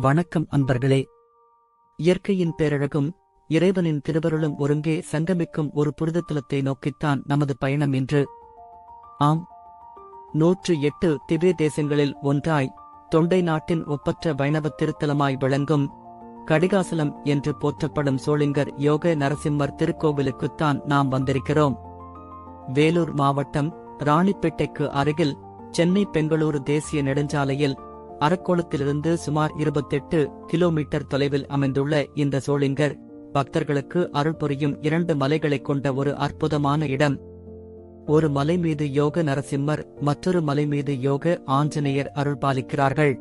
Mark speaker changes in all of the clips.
Speaker 1: வணக்கம் அன்பர்களே. இயற்கையின் பேரழகும் இறைவனின் திருவருளும் ஒருங்கே சங்கமிக்கும் ஒரு புரிதத்தலத்தை நோக்கித்தான் நமது பயணம் இன்று. ஆம். நூற்று எட்டு திவ்ய தேசங்களில் ஒன்றாய் தொண்டை நாட்டின் ஒப்பற்ற வைணவ திருத்தலமாய் விளங்கும் கடிகாசலம் என்று போற்றப்படும் சோளிங்கர் யோக நரசிம்மர் திருக்கோவிலுக்குத்தான் நாம் வந்திருக்கிறோம். வேலூர் மாவட்டம் ராணிப்பேட்டைக்கு அருகில் சென்னை பெங்களூரு தேசிய நெடுஞ்சாலையில் அரக்கோணத்திலிருந்து சுமார் இருபத்தெட்டு கிலோமீட்டர் தொலைவில் அமைந்துள்ள இந்த சோளிங்கர் பக்தர்களுக்கு அருள் புரியும் இரண்டு மலைகளைக் கொண்ட ஒரு அற்புதமான இடம். ஒரு மலை மீது யோக நரசிம்மர் மற்றொரு மலை மீது யோக ஆஞ்சநேயர் அருள் பாலிக்கிறார்கள்.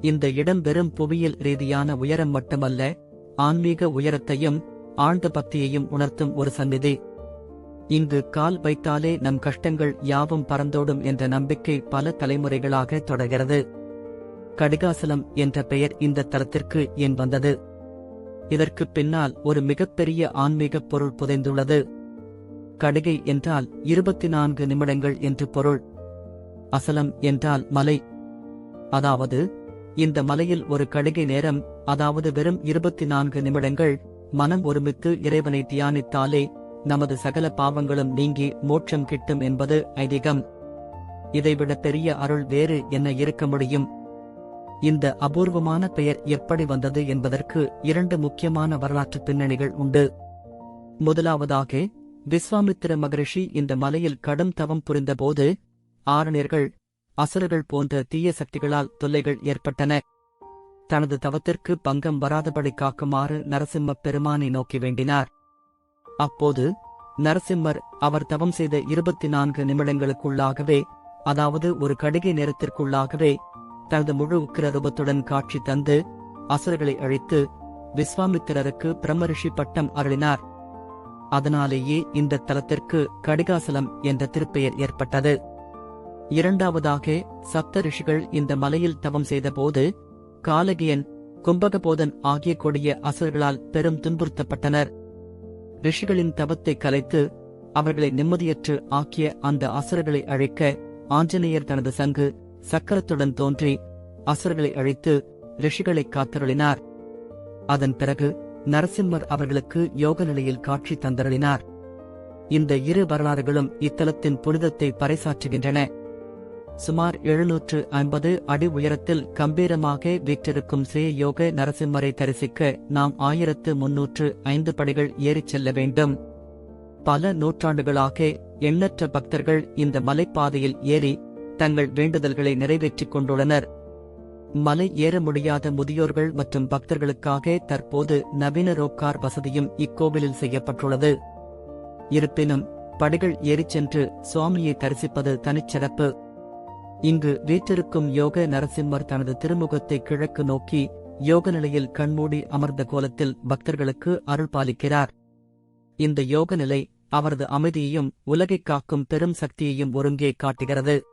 Speaker 1: இந்த இடம் வெறும் புவியியல் ரீதியான உயரம் மட்டுமல்ல ஆன்மீக உயரத்தையும் ஆழ்ந்த பக்தியையும் உணர்த்தும் ஒரு சந்நிதி. இங்கு கால் வைத்தாலே நம் கஷ்டங்கள் யாவும் பறந்தோடும் என்ற நம்பிக்கை பல தலைமுறைகளாக தொடர்கிறது. கடிகாசலம் என்ற பெயர் இந்த தலத்திற்கு ஏன் வந்தது? இதற்கு பின்னால் ஒரு மிகப்பெரிய ஆன்மீக பொருள் புதைந்துள்ளது. கடிகை என்றால் இருபத்தி நான்கு நிமிடங்கள் என்று பொருள். அசலம் என்றால் மலை. அதாவது இந்த மலையில் ஒரு கடிகை நேரம் அதாவது வெறும் இருபத்தி நான்கு நிமிடங்கள் மனம் ஒருமித்து இறைவனை தியானித்தாலே நமது சகல பாவங்களும் நீங்கி மோட்சம் கிட்டும் என்பது ஐதீகம். இதைவிட பெரிய அருள் வேறு என்ன இருக்க முடியும்? இந்த அபூர்வமான பெயர் எப்படி வந்தது என்பதற்கு இரண்டு முக்கியமான வரலாற்று பின்னணிகள் உண்டு. முதலாவதாக விஸ்வாமித்திர மகரிஷி இந்த மலையில் கடும் தவம் புரிந்தபோது ஆரணியர்கள் அசுரர்கள் போன்ற தீய சக்திகளால் தொல்லைகள் ஏற்பட்டன. தனது தவத்திற்கு பங்கம் வராதபடி காக்குமாறு நரசிம்மப் பெருமானை நோக்கி வேண்டினார். அப்போது நரசிம்மர் அவர் தவம் செய்த இருபத்தி நான்கு நிமிடங்களுக்குள்ளாகவே அதாவது ஒரு கடிகை நேரத்திற்குள்ளாகவே தனது முழு உக்கிரரூபத்துடன் காட்சி தந்து அசுரர்களை அழித்து விஸ்வாமித்திரருக்கு பிரம்மரிஷி பட்டம் அருளினார். அதனாலேயே இந்த தலத்திற்கு கடிகாசலம் என்ற திருப்பெயர் ஏற்பட்டது. இரண்டாவதாக சப்த ரிஷிகள் இந்த மலையில் தவம் செய்தபோது காலகியன் கும்பகபோதன் ஆகிய கொடிய அசுரர்களால் பெரும் துன்புறுத்தப்பட்டனர். ரிஷிகளின் தவத்தை கலைத்து அவர்களை நிம்மதியற்று ஆக்கிய அந்த அசுரர்களை அழிக்க ஆஞ்சநேயர் தனது சங்கு சக்கரத்துடன் தோன்றி அசுரர்களை அழைத்து ரிஷிகளை காத்தருளினார். அதன் பிறகு நரசிம்மர் அவர்களுக்கு யோக நிலையில் காட்சி தந்தருளினார். இந்த இரு வரலாறுகளும் இத்தலத்தின் புனிதத்தை பறைசாற்றுகின்றன. சுமார் எழுநூற்று ஐம்பது அடி உயரத்தில் கம்பீரமாக வீற்றிருக்கும் ஸ்ரீ யோக நரசிம்மரை தரிசிக்க நாம் ஆயிரத்து முன்னூற்று ஐந்து படிகள் ஏறிச் செல்ல வேண்டும். பல நூற்றாண்டுகளாக எண்ணற்ற பக்தர்கள் இந்த மலைப்பாதையில் ஏறி தங்கள் வேண்டுதல்களை நிறைவேற்றிக் கொண்டுள்ளனர். மலை ஏற முடியாத முதியோர்கள் மற்றும் பக்தர்களுக்காக தற்போது நவீன ரோக்கார் வசதியும் இக்கோவிலில் செய்யப்பட்டுள்ளது. இருப்பினும் படிகள் ஏறிச் சென்று சுவாமியை தரிசிப்பது தனிச்சிறப்பு. இங்கு வீற்றிருக்கும் யோக நரசிம்மர் தனது திருமுகத்தை கிழக்கு நோக்கி யோக நிலையில் கண்மூடி அமர்ந்த கோலத்தில் பக்தர்களுக்கு அருள் பாலிக்கிறார். இந்த யோக நிலை அவரது அமைதியையும் உலகைக் காக்கும் பெரும் சக்தியையும் ஒருங்கே காட்டுகிறது.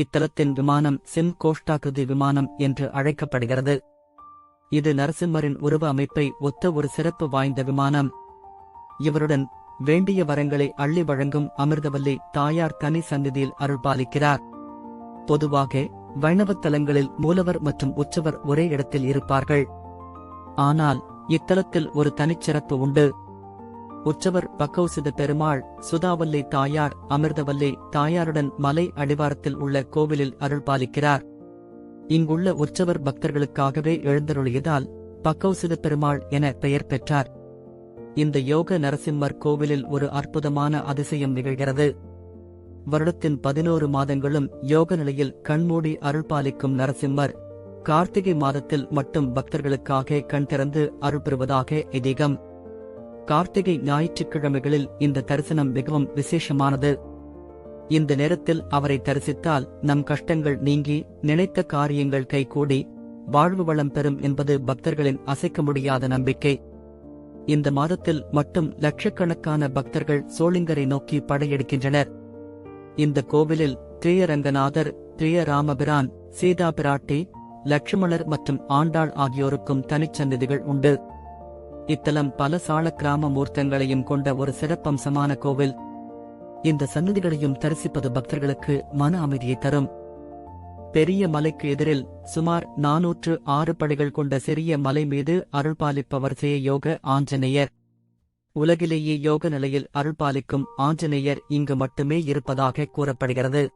Speaker 1: இத்தலத்தின் விமானம் சிம் கோஷ்டாகிருதி விமானம் என்று அழைக்கப்படுகிறது. இது நரசிம்மரின் உருவ அமைப்பை ஒத்த ஒரு சிறப்பு வாய்ந்த விமானம். இவருடன் வேண்டிய வரங்களை அள்ளி வழங்கும் அமிர்தவல்லி தாயார் தனி சந்நிதியில் அருள்பாலிக்கிறார் பொதுவாக வைணவத் தலங்களில் மூலவர் மற்றும் உற்சவர் ஒரே இடத்தில் இருப்பார்கள். ஆனால் இத்தலத்தில் ஒரு தனிச்சிறப்பு உண்டு. உற்சவர் பக்கௌசித பெருமாள் சுதாவல்லி தாயார் அமிர்தவல்லி தாயாருடன் மலை அடிவாரத்தில் உள்ள கோவிலில் அருள் பாலிக்கிறார். இங்குள்ள உற்சவர் பக்தர்களுக்காகவே எழுந்தருளியதால் பக்கௌசித பெருமாள் என பெயர் பெற்றார். இந்த யோக நரசிம்மர் கோவிலில் ஒரு அற்புதமான அதிசயம் நிகழ்கிறது. வருடத்தின் பதினோரு மாதங்களும் யோக நிலையில் கண்மூடி அருள் பாலிக்கும் நரசிம்மர் கார்த்திகை மாதத்தில் மட்டும் பக்தர்களுக்காக கண் திறந்து அருள் பெறுவதாக ஐதீகம். கார்த்திகை ஞாயிற்றுக்கிழமைகளில் இந்த தரிசனம் மிகவும் விசேஷமானது. இந்த நேரத்தில் அவரை தரிசித்தால் நம் கஷ்டங்கள் நீங்கி நினைத்த காரியங்கள் கைகூடி வாழ்வு வளம் பெறும் என்பது பக்தர்களின் அசைக்க முடியாத நம்பிக்கை. இந்த மாதத்தில் மட்டும் லட்சக்கணக்கான பக்தர்கள் சோளிங்கரை நோக்கி படையெடுக்கின்றனர். இந்த கோவிலில் திரியரங்கநாதர் திரியராமபிரான் சீதா பிராட்டி லட்சுமணர் மற்றும் ஆண்டாள் ஆகியோருக்கும் தனிச்சந்நிதிகள் உண்டு. இத்தலம் பல சாள கிராம மூர்த்தங்களையும் கொண்ட ஒரு சிறப்பம்சமான கோவில். இந்த சன்னதிகளையும் தரிசிப்பது பக்தர்களுக்கு மன அமைதியை தரும். பெரிய மலைக்கு எதிரில் சுமார் நாநூற்று ஆறு படைகள் கொண்ட சிறிய மலை மீது அருள்பாலிப்பவர் செய்ய யோக ஆஞ்சநேயர். உலகிலேயே யோக நிலையில் அருள்பாலிக்கும் ஆஞ்சநேயர் இங்கு மட்டுமே இருப்பதாக கூறப்படுகிறது.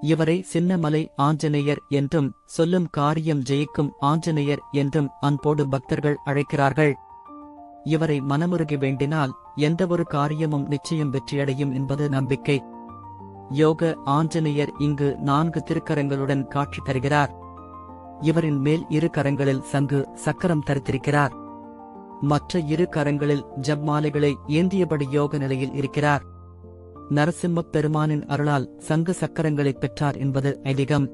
Speaker 1: இவரை சின்னமலை ஆஞ்சநேயர் என்றும் சொல்லும் காரியம் ஜெயிக்கும் ஆஞ்சநேயர் என்றும் அன்போடு பக்தர்கள் அழைக்கிறார்கள். இவரை மனமுருகி வேண்டினால் எந்தவொரு காரியமும் நிச்சயம் வெற்றியடையும் என்பது நம்பிக்கை. யோக ஆஞ்சநேயர் இங்கு நான்கு திருக்கரங்களுடன் காட்சி தருகிறார். இவரின் மேல் இரு கரங்களில் சங்கு சக்கரம் தரித்திருக்கிறார். மற்ற இரு கரங்களில் ஜப்மாலைகளை ஏந்தியபடி யோக நிலையில் இருக்கிறார். நரசிம்மப் பெருமானின் அருளால் சங்கு சக்கரங்களைப் பெற்றார் என்பது ஐதீகம்.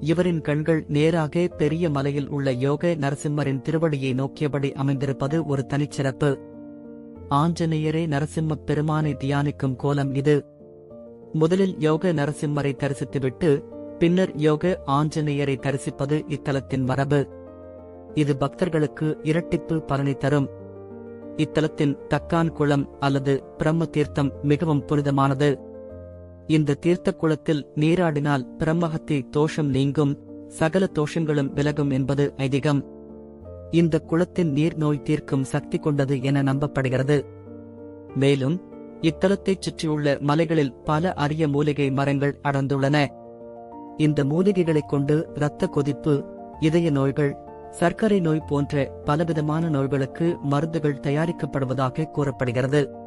Speaker 1: இவரின் கண்கள் நேராக பெரிய மலையில் உள்ள யோக நரசிம்மரின் திருவடியை நோக்கியபடி அமைந்திருப்பது ஒரு தனிச்சிறப்பு. ஆஞ்சநேயரே நரசிம்மப் பெருமானை தியானிக்கும் கோலம் இது. முதலில் யோக நரசிம்மரை தரிசித்துவிட்டு பின்னர் யோக ஆஞ்சநேயரை தரிசிப்பது இத்தலத்தின் மரபு. இது பக்தர்களுக்கு இரட்டிப்பு பலனை தரும். இத்தலத்தின் தக்கான் குளம் அல்லது பிரம்ம தீர்த்தம் மிகவும் புனிதமானது. இந்த தீர்த்த குளத்தில் நீராடினால் பிரம்மஹத்தி தோஷம் நீங்கும் சகல தோஷங்களும் விலகும் என்பது ஐதீகம். இந்த குளத்தின் நீர் நோய் தீர்க்கும் சக்தி கொண்டது என நம்பப்படுகிறது. மேலும் இத்தலத்தைச் சுற்றியுள்ள மலைகளில் பல அரிய மூலிகை மரங்கள் அடர்ந்துள்ளன. இந்த மூலிகைகளைக் கொண்டு இரத்த கொதிப்பு இதய நோய்கள் சர்க்கரை நோய் போன்ற பலவிதமான நோய்களுக்கு மருந்துகள் தயாரிக்கப்படுவதாக கூறப்படுகிறது.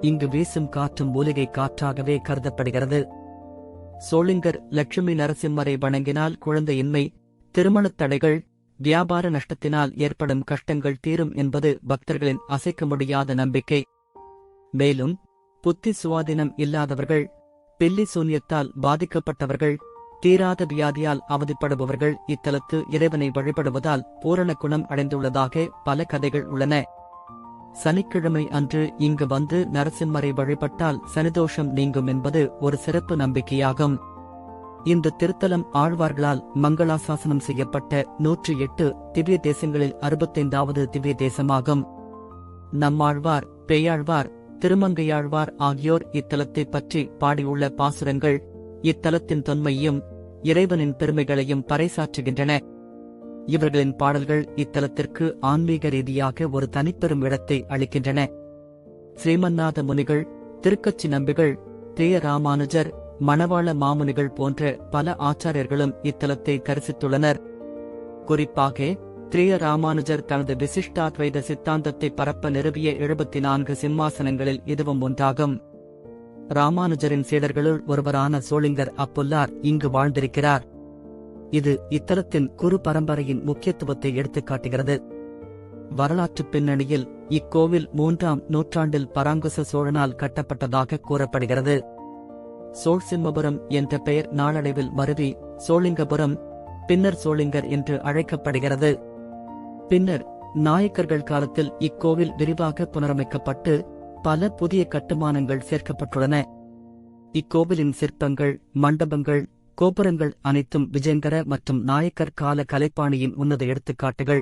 Speaker 1: இங்கு வீசும் காற்றும் மூலிகை காற்றாகவே கருதப்படுகிறது. சோளிங்கர் லட்சுமி நரசிம்மரை வணங்கினால் குழந்தையின்மை திருமணத் தடைகள் வியாபார நஷ்டத்தினால் ஏற்படும் கஷ்டங்கள் தீரும் என்பது பக்தர்களின் அசைக்க முடியாத நம்பிக்கை. மேலும் புத்தி சுவாதீனம் இல்லாதவர்கள் பில்லி சூன்யத்தால் பாதிக்கப்பட்டவர்கள் தீராத வியாதியால் அவதிப்படுபவர்கள் இத்தலத்து இறைவனை வழிபடுவதால் பூரண குணம் அடைந்துள்ளதாக பல கதைகள் உள்ளன. சனிக்கிழமை அன்று இங்கு வந்து நரசிம்மரை வழிபட்டால் சனிதோஷம் நீங்கும் என்பது ஒரு சிறப்பு நம்பிக்கையாகும். இந்த திருத்தலம் ஆழ்வார்களால் மங்களாசாசனம் செய்யப்பட்ட நூற்றி எட்டு திவ்ய தேசங்களில் அறுபத்தைந்தாவது திவ்ய தேசமாகும். நம்மாழ்வார் பேயாழ்வார் திருமங்கையாழ்வார் ஆகியோர் இத்தலத்தைப் பற்றி பாடியுள்ள பாசுரங்கள் இத்தலத்தின் தொன்மையும் இறைவனின் பெருமைகளையும் பறைசாற்றுகின்றன. இவர்களின் பாடல்கள் இத்தலத்திற்கு ஆன்மீக ரீதியாக ஒரு தனிப்பெரும் இடத்தை அளிக்கின்றன. ஸ்ரீமன்னாத முனிகள் திருக்கச்சி நம்பிகள் தேய ராமானுஜர் மணவாள மாமுனிகள் போன்ற பல ஆச்சாரியர்களும் இத்தலத்தை தரிசித்துள்ளனர். குறிப்பாக திரிய ராமானுஜர் தனது விசிஷ்டாத்வைத சித்தாந்தத்தை பரப்ப நிறுவிய எழுபத்தி நான்கு சிம்மாசனங்களில் இதுவும் ஒன்றாகும் ராமானுஜரின் சீடர்களுள் ஒருவரான சோளிங்கர் அப்புல்லார் இங்கு வாழ்ந்திருக்கிறார். இது இத்தலத்தின் குரு பரம்பரையின் முக்கியத்துவத்தை எடுத்துக்காட்டுகிறது வரலாற்று பின்னணியில் இக்கோவில் மூன்றாம் நூற்றாண்டில் பராங்குச சோழனால் கட்டப்பட்டதாக கூறப்படுகிறது. சோழ்சிம்மபுரம் என்ற பெயர் நாளடைவில் மருவி சோளிங்கபுரம் பின்னர் சோளிங்கர் என்று அழைக்கப்படுகிறது. பின்னர் நாயக்கர்கள் காலத்தில் இக்கோவில் விரிவாக புனரமைக்கப்பட்டு பல புதிய கட்டுமானங்கள் சேர்க்கப்பட்டுள்ளன. இக்கோவிலின் சிற்பங்கள் மண்டபங்கள் கோபுரங்கள் அனைத்தும் விஜயங்கர மற்றும் நாயக்கர் கால கலைப்பாணியின் உன்னத எடுத்துக்காட்டுகள்.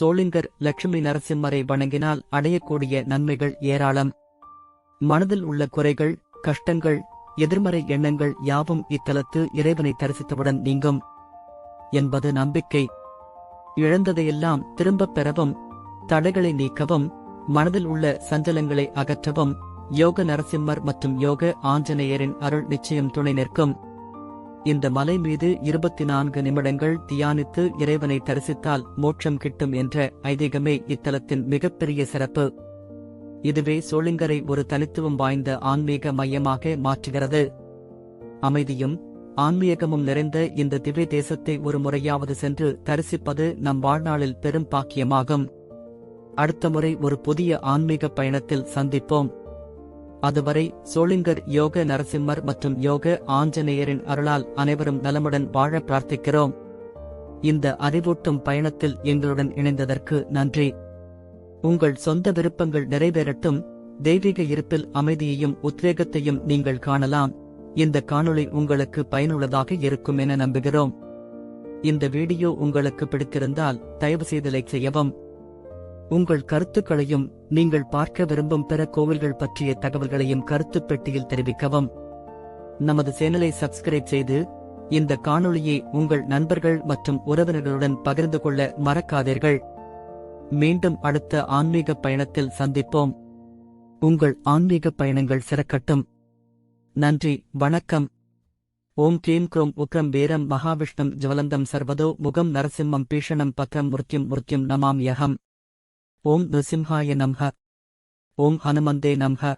Speaker 1: சோளிங்கர் லட்சுமி நரசிம்மரை வணங்கினால் அடையக்கூடிய நன்மைகள் ஏராளம். மனதில் உள்ள குறைகள் கஷ்டங்கள் எதிர்மறை எண்ணங்கள் யாவும் இத்தலத்து இறைவனை தரிசித்தவுடன் நீங்கும். என்பது நம்பிக்கை. இழந்ததையெல்லாம் திரும்பப் பெறவும் தடைகளை நீக்கவும் மனதில் உள்ள சஞ்சலங்களை அகற்றவும் யோக நரசிம்மர் மற்றும் யோக ஆஞ்சநேயரின் அருள் நிச்சயம் துணை நிற்கும். இந்த மலை மீது இருபத்தி நான்கு நிமிடங்கள் தியானித்து இறைவனை தரிசித்தால் மோட்சம் கிட்டும் என்ற ஐதீகமே இத்தலத்தின் மிகப்பெரிய சிறப்பு. இதுவே சோளிங்கரை ஒரு தனித்துவம் வாய்ந்த ஆன்மீக மையமாக மாற்றுகிறது. அமைதியும் ஆன்மீகமும் நிறைந்த இந்த திவ்ய தேசத்தை ஒரு முறையாவது சென்று தரிசிப்பது நம் வாழ்நாளில் பெரும் பாக்கியமாகும். அடுத்த முறை ஒரு புதிய ஆன்மீக பயணத்தில் சந்திப்போம். அதுவரை சோளிங்கர் யோக நரசிம்மர் மற்றும் யோக ஆஞ்சநேயரின் அருளால் அனைவரும் நலமுடன் வாழ பிரார்த்திக்கிறோம். இந்த அறிவூட்டும் பயணத்தில் எங்களுடன் இணைந்ததற்கு நன்றி. உங்கள் சொந்த விருப்பங்கள் நிறைவேறட்டும். தெய்வீக இருப்பில் அமைதியையும் உத்வேகத்தையும் நீங்கள் காணலாம். இந்த காணொளி உங்களுக்கு பயனுள்ளதாக இருக்கும் என நம்புகிறோம். இந்த வீடியோ உங்களுக்கு பிடித்திருந்தால் தயவுசெய்து லைக் செய்யவும். உங்கள் கருத்துக்களையும் நீங்கள் பார்க்க விரும்பும் பிற கோவில்கள் பற்றிய தகவல்களையும் கருத்துப் பெட்டியில் தெரிவிக்கவும். நமது சேனலை சப்ஸ்கிரைப் செய்து இந்த காணொளியை உங்கள் நண்பர்கள் மற்றும் உறவினர்களுடன் பகிர்ந்து கொள்ள மறக்காதீர்கள். மீண்டும் அடுத்த ஆன்மீக பயணத்தில் சந்திப்போம். உங்கள் ஆன்மீக பயணங்கள் சிறக்கட்டும். நன்றி வணக்கம். ஓம் க்ளீம் க்ரோம் உக்ரம் வீரம் மகாவிஷ்ணம் ஜுவலந்தம் சர்வதோ முகம் நரசிம்மம் பீஷணம் பக்கம் மிருத்யும் மிருத்யும் நமாம் யகம் ஓம் நிருசிம்ஹாய நம்ஹ. ஓம் ஹனுமந்தே நம்ஹ.